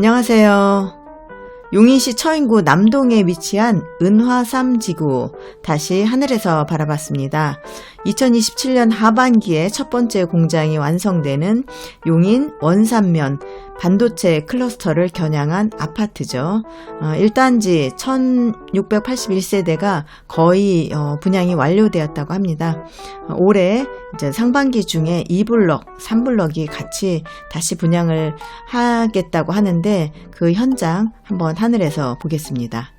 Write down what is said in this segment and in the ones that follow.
안녕하세요. 용인시 처인구 남동에 위치한 은화삼지구 다시 하늘에서 바라봤습니다. 2027년 하반기에 첫 번째 공장이 완성되는 용인 원산면 반도체 클러스터를 겨냥한 아파트죠. 어, 1단지 1681세대가 거의 어, 분양이 완료되었다고 합니다. 어, 올해 이제 상반기 중에 2블럭, 3블럭이 같이 다시 분양을 하겠다고 하는데 그 현장 한번 하늘에서 보겠습니다.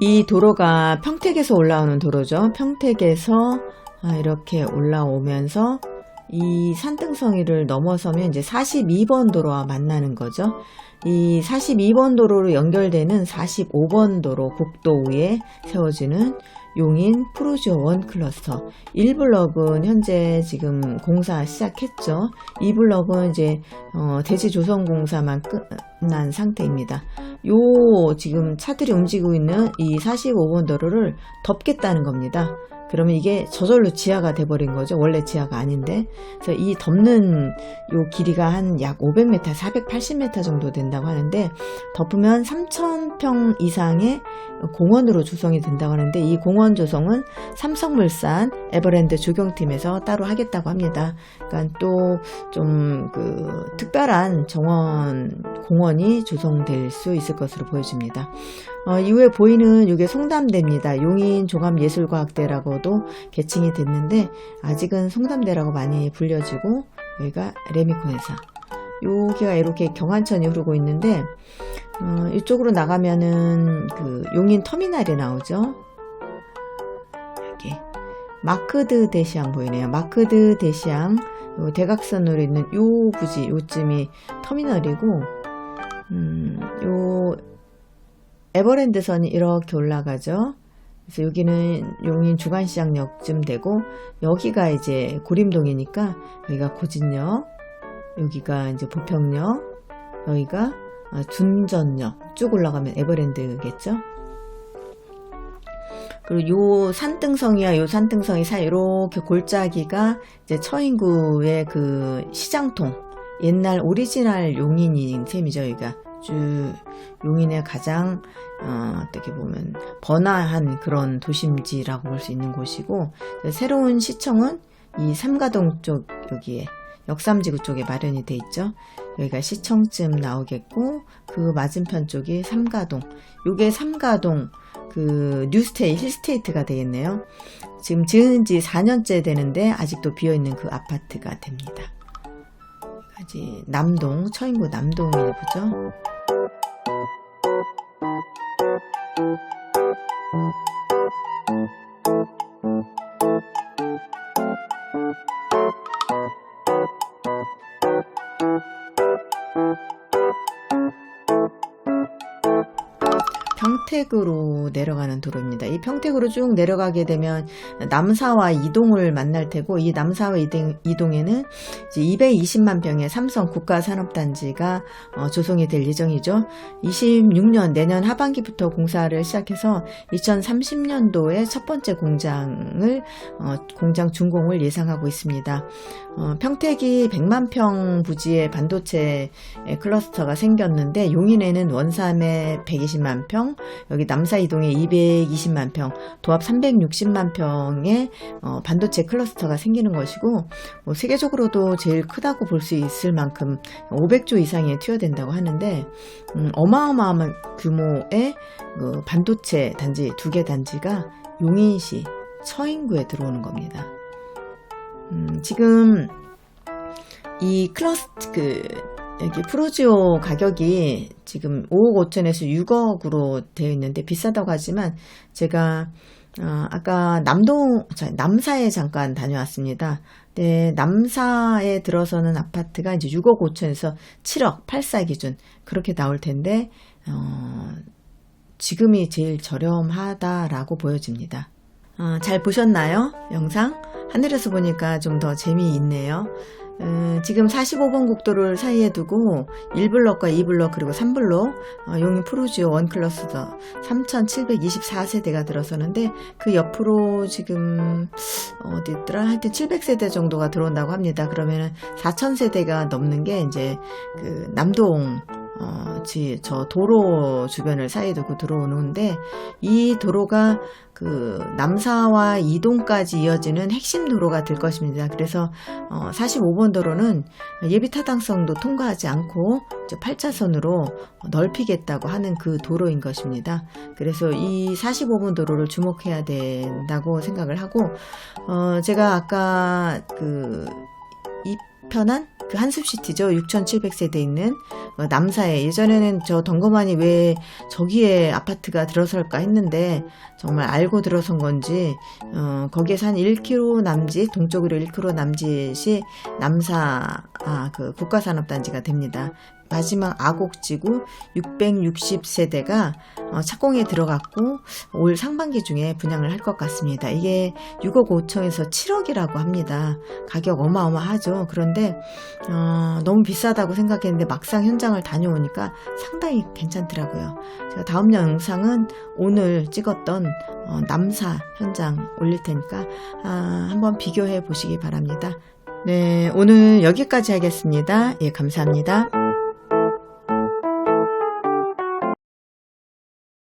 이 도로가 평택에서 올라오는 도로죠. 평택에서 아, 이렇게 올라오면서 이 산등성이를 넘어서면 이제 42번 도로와 만나는 거죠. 이 42번 도로로 연결되는 45번 도로 국도 위에 세워지는 용인 프로지오 원 클러스터 1블럭은 현재 지금 공사 시작했죠. 2블럭은 이제 어, 대지 조성 공사만 끝난 상태입니다. 요 지금 차들이 움직이고 있는 이 45번 도로를 덮겠다는 겁니다. 그러면 이게 저절로 지하가 돼버린 거죠. 원래 지하가 아닌데. 그래서 이 덮는 요 길이가 한 약 500m, 480m 정도 된다고 하는데 덮으면 3,000평 이상의 공원으로 조성이 된다고 하는데 이 공원 조성은 삼성물산 에버랜드 조경팀에서 따로 하겠다고 합니다. 그러니까 또 좀 그 특별한 정원 공원이 조성될 수 있을 것으로 보여집니다. 어, 이후에 보이는 이게 송담대입니다. 용인 종합예술과학대라고도 개칭이 됐는데 아직은 송담대라고 많이 불려지고 여기가 레미콘회사 여기가 이렇게 경안천이 흐르고 있는데 어, 이쪽으로 나가면은 그 용인 터미널이 나오죠. 여기 마크드 대시양 보이네요. 마크드 대시양 요 대각선으로 있는 요 부지 요쯤이 터미널이고 음, 요 에버랜드선이 이렇게 올라가죠. 그래서 여기는 용인 주간시장역쯤 되고 여기가 이제 고림동이니까 여기가 고진역 여기가 이제 보평역 여기가 둔전역 쭉 올라가면 에버랜드겠죠. 그리고 요 산등성이와 요 산등성이 사이 이렇게 골짜기가 이제 처인구의 그 시장통 옛날 오리지널 용인인 셈이죠. 여기가 쭉 용인의 가장 어, 떻게 보면 번화한 그런 도심지라고 볼 수 있는 곳이고 새로운 시청은 이 삼가동 쪽 여기에 역삼지구 쪽에 마련이 돼 있죠. 여기가 시청쯤 나오겠고 그 맞은편 쪽이 삼가동. 요게 삼가동 그 뉴스테이 힐스테이트가 되겠네요. 지금 지은 지 4년째 되는데 아직도 비어 있는 그 아파트가 됩니다. 아직 남동 처인구 남동이라 보죠. 평택으로 내려가는 도로입니다. 이 평택으로 쭉 내려가게 되면 남사와 이동을 만날 테고 이 남사와 이동, 에는 220만 평의 삼성 국가산업단지가 어, 조성이 될 예정이죠. 26년 내년 하반기부터 공사를 시작해서 2030년도에 첫 번째 공장을 어, 공장 준공을 예상하고 있습니다. 어, 평택이 100만 평 부지의 반도체 클러스터가 생겼는데 용인에는 원삼에 120만 평 여기 남사이동에 220만 평, 도합 360만 평의 어, 반도체 클러스터가 생기는 것이고 뭐 세계적으로도 제일 크다고 볼 수 있을 만큼 500조 이상이 투여된다고 하는데 음, 어마어마한 규모의 그 반도체 단지 두 개 단지가 용인시 처인구에 들어오는 겁니다. 음, 지금 이 클러스트 그 여기 프로지오 가격이 지금 5억 5천에서 6억으로 되어 있는데 비싸다고 하지만 제가 어, 아까 남동 남사에 잠깐 다녀왔습니다. 네, 남사에 들어서는 아파트가 이제 6억 5천에서 7억 8사 기준 그렇게 나올 텐데 어, 지금이 제일 저렴하다라고 보여집니다. 어, 잘 보셨나요? 영상? 하늘에서 보니까 좀 더 재미있네요. 음, 지금 45번 국도를 사이에 두고 1블럭과 2블럭 그리고 3블럭 어, 용인 프로지오 원클러스터 3724세대가 들어서는데 그 옆으로 지금 어디 있더라 하여튼 700세대 정도가 들어온다고 합니다. 그러면은 4000세대가 넘는 게 이제 그 남동 어, 지, 저 도로 주변을 사이에 두고 들어오는데 이 도로가 그 남사와 이동까지 이어지는 핵심 도로가 될 것입니다. 그래서 어, 45번 도로는 예비 타당성도 통과하지 않고 이제 8차선으로 넓히겠다고 하는 그 도로인 것입니다. 그래서 이 45번 도로를 주목해야 된다고 생각을 하고 어, 제가 아까 그이 편한 그 한숲시티죠. 6,700세대 있는 어, 남사에 예전에는 저 덩거만이 왜 저기에 아파트가 들어설까 했는데 정말 알고 들어선 건지 어, 거기에서 한 1km 남짓 동쪽으로 1km 남짓이 남사 아, 그 국가산업단지가 됩니다. 마지막 아곡지구 660세대가 어, 착공에 들어갔고 올 상반기 중에 분양을 할 것 같습니다. 이게 6억 5천에서 7억이라고 합니다. 가격 어마어마하죠. 그런데 어, 너무 비싸다고 생각했는데 막상 현장을 다녀오니까 상당히 괜찮더라고요. 제가 다음 영상은 오늘 찍었던 어, 남사 현장 올릴 테니까 아, 한번 비교해 보시기 바랍니다. 네, 오늘 여기까지 하겠습니다. 예, 감사합니다.